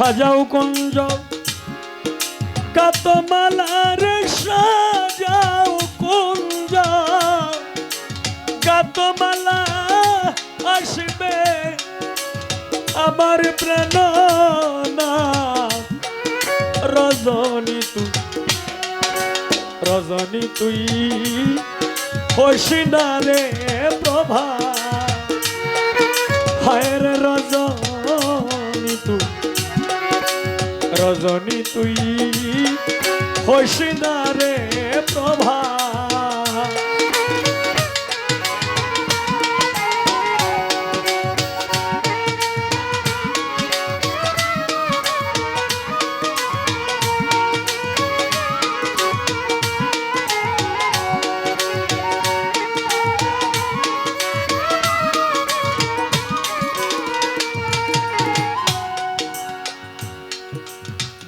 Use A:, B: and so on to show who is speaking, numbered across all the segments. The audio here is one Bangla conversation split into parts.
A: সাজাও কুঞ্জ। কাতমালার সাজাও কুঞ্জ। কাতমালা আসবে আমার প্রেরণা রজনী তুই রজনী তুই হসিনারে প্রভা। রজনী তুই হসিনারে প্রভা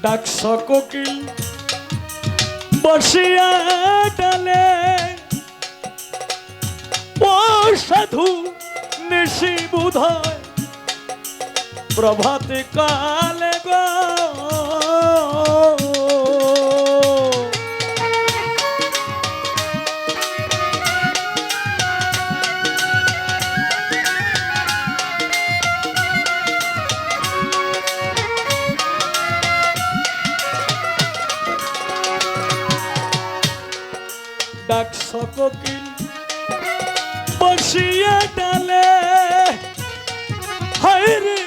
A: ডাকস কোকিল বসিয়া ও সাধু নিশি বুধ প্রভাতে কালে গো। ডাকস কোকিল বসিয়া ডালে হায়রে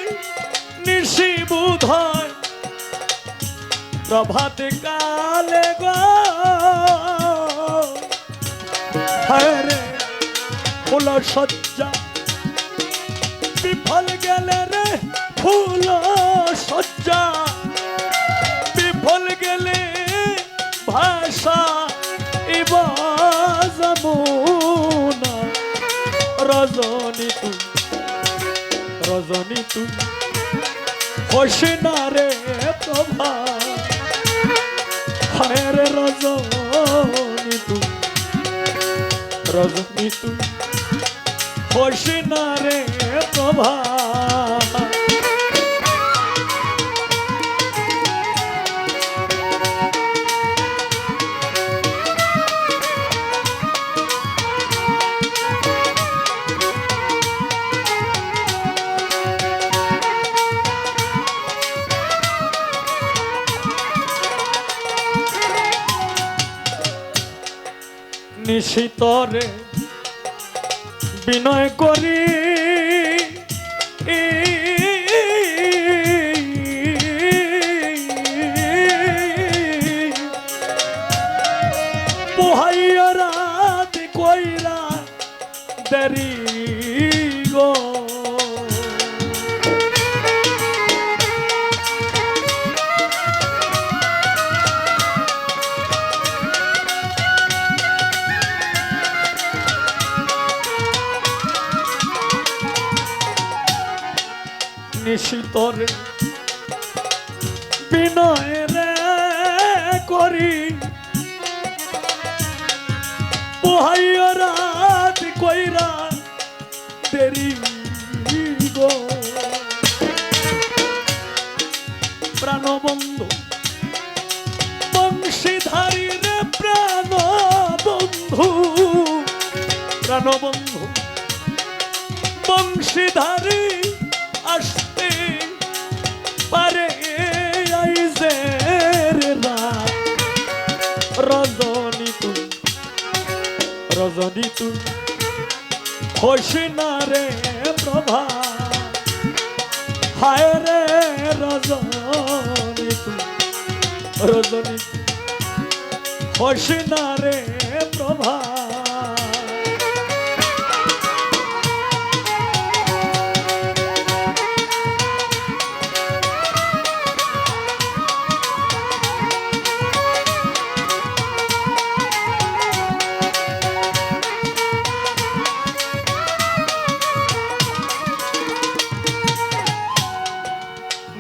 A: নিশি বুধয়। প্রভাতে কালে গো। হায়রে ফুল সজ্জা বিফল গেলে রে ফুল সজ্জা বিফল গেলে ভাষা রজনী তুই রজনী তুই হোসিনা রে প্রভা, হায় রে রজনী তুই রজনী তুই হোসিনা রে নিশিতরে বিনয় করি। নিশিতরে বিনয় করি। রাত কইরা দেরি গো। প্রাণবন্ধু। বংশীধারী রে প্রাণ বন্ধু প্রাণবন্ধু। বংশীধারী রজনী তুই হোসিনা রে প্রভা। হায় রে রজনী তুই রজনী তুই হোসিনা রে প্রভা।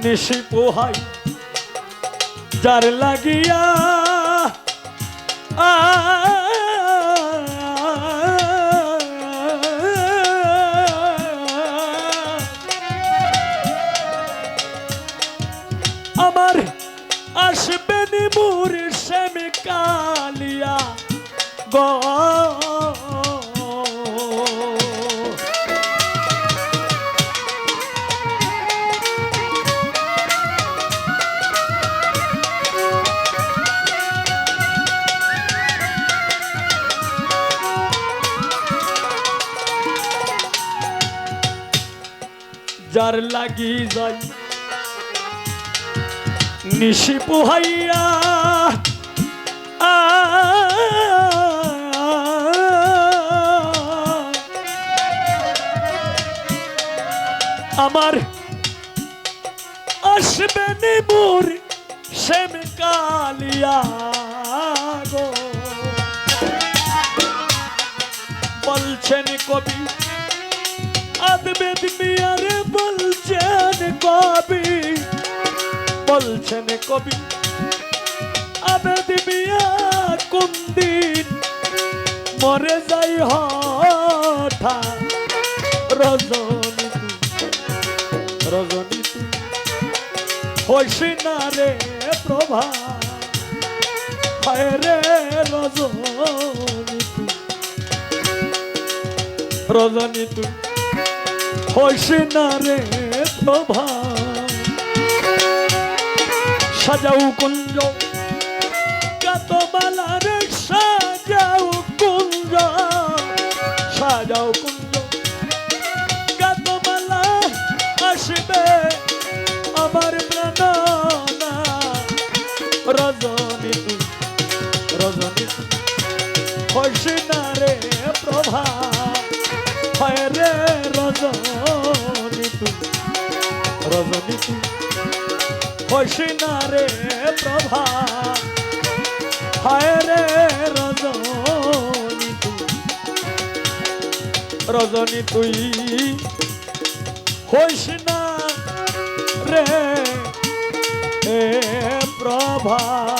A: নিশি পোহাই যার লাগিয়া আমার আসবেন মুর শ্যাম কালিয়া গো। যার লাগি যাই। নিশি পোহাইয়া আমার আসবে নিবুর সেম কালিয়া গো। বলছেন কবি আদবেদ মিয়ারে বলছেন কবি আবেদ মিয়া কোন দিন মরে যাই হঠা রজনী রজনী হইসি না রে প্রভা? হায় রে রজনী রজনী তুই, হইসি না রে প্রভা সাজাও কুঞ্জ কাতমালা রে সাজাও কুঞ্জ। সাজাও কুঞ্জ কাতমালা আসবে আমার প্রাণনা। রজনী রজনী হইসি না রে প্রভা। রজনী তুই না রে প্রভা, হায় রে রজনী তুই। রজনী তুই, হইস না রে প্রভা।